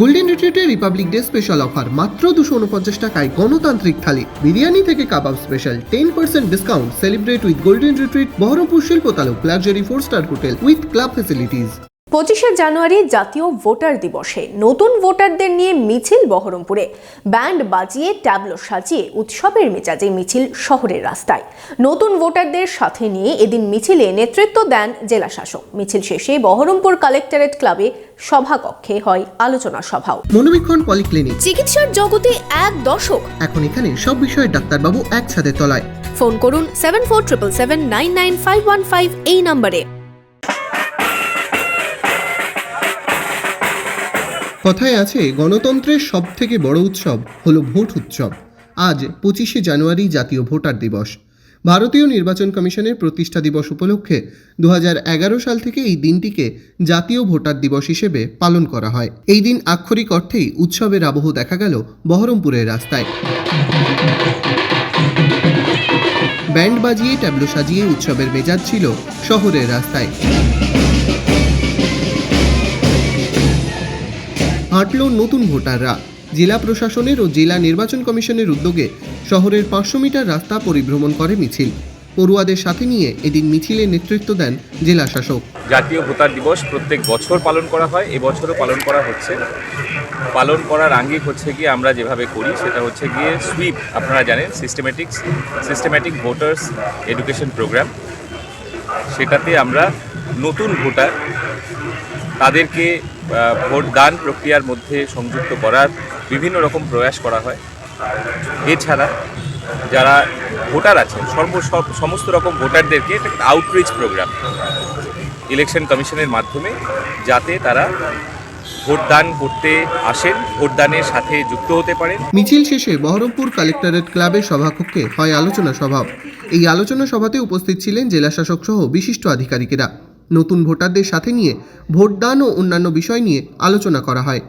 Golden রিট্রিটে Republic day special offer মাত্র দুশো উনপঞ্চাশ টাকায় গণতান্ত্রিক থালি। বিরিয়ানি থেকে কাবাব special ten percent discount celebrate with golden retreat Baharampur শিল্পতালুক luxury four star hotel with club facilities পঁচিশে জানুয়ারি জাতীয় ভোটার দিবসে নতুন ভোটারদের নিয়ে মিছিল বহরমপুরে। ব্যান্ড বাজিয়ে ট্যাবলো সাজিয়ে উৎসবের মেজাজে মিছিল শহরের রাস্তায়। নতুন ভোটারদের সাথে নিয়ে এদিন মিছিলে নেতৃত্ব দেন জেলা শাসক। মিছিল শেষে বহরমপুর কালেক্টরেট ক্লাবে সভাকক্ষে হয় আলোচনা সভাও। মনোবীক্ষণ পলিক্লিনিক। চিকিৎসার জগতে এক দশক। এখন এখানে সব বিষয়ে ডাক্তারবাবু এক ছাদের তলায়। ফোন করুন seven four triple seven nine nine five one five এই নম্বরে। কথায় আছে, গণতন্ত্রের সব থেকে বড় উৎসব হলো ভোট উৎসব। আজ পঁচিশে জানুয়ারি জাতীয় ভোটার দিবস। ভারতীয় নির্বাচন কমিশনের প্রতিষ্ঠা দিবস উপলক্ষে দু হাজার এগারো সাল থেকে এই দিনটিকে জাতীয় ভোটার দিবস হিসেবে পালন করা হয়। এই দিন আক্ষরিক অর্থেই উৎসবের আবহ দেখা গেল বহরমপুরের রাস্তায়। ব্যান্ড বাজিয়ে ট্যাবলো সাজিয়ে উৎসবের মেজাজ ছিল শহরের রাস্তায়। হাঁটল নতুন ভোটাররা। জেলা প্রশাসনের ও জেলা নির্বাচন কমিশনের উদ্যোগে শহরের পাঁচশো মিটার রাস্তা পরিভ্রমণ করে মিছিল। পড়ুয়াদের সাথে নিয়ে এদিন মিছিলে নেতৃত্ব দেন জেলা শাসক। জাতীয় ভোটার দিবস প্রত্যেক বছর পালন করা হয়, এবছরও পালন করা হচ্ছে। পালন করার আঙ্গিক হচ্ছে গিয়ে আমরা যেভাবে করি, সেটা হচ্ছে গিয়ে সুইপ আপনারা জানেন systematic systematic voters education programme সেটাতে আমরা নতুন ভোটার, তাদেরকে ভোটদান প্রক্রিয়ার মধ্যে সংযুক্ত করার বিভিন্ন রকম প্রয়াস করা হয়। এছাড়া যারা ভোটার আছেন, সর্ব সমস্ত রকম ভোটারদেরকে একটা আউটরিচ প্রোগ্রাম ইলেকশন কমিশনের মাধ্যমে যাতে তারা ভোটদান করতে আসেন, ভোটদানের সাথে যুক্ত হতে পারেন। মিছিল শেষে বহরমপুর কালেক্টরেট ক্লাবের সভাকক্ষে হয় আলোচনা সভা। এই আলোচনা সভাতে উপস্থিত ছিলেন জেলা শাসক সহ বিশিষ্ট আধিকারিকেরা। নতুন ভোটারদের সাথে নিয়ে ভোটদান ও অন্যান্য বিষয় নিয়ে আলোচনা করা হয়।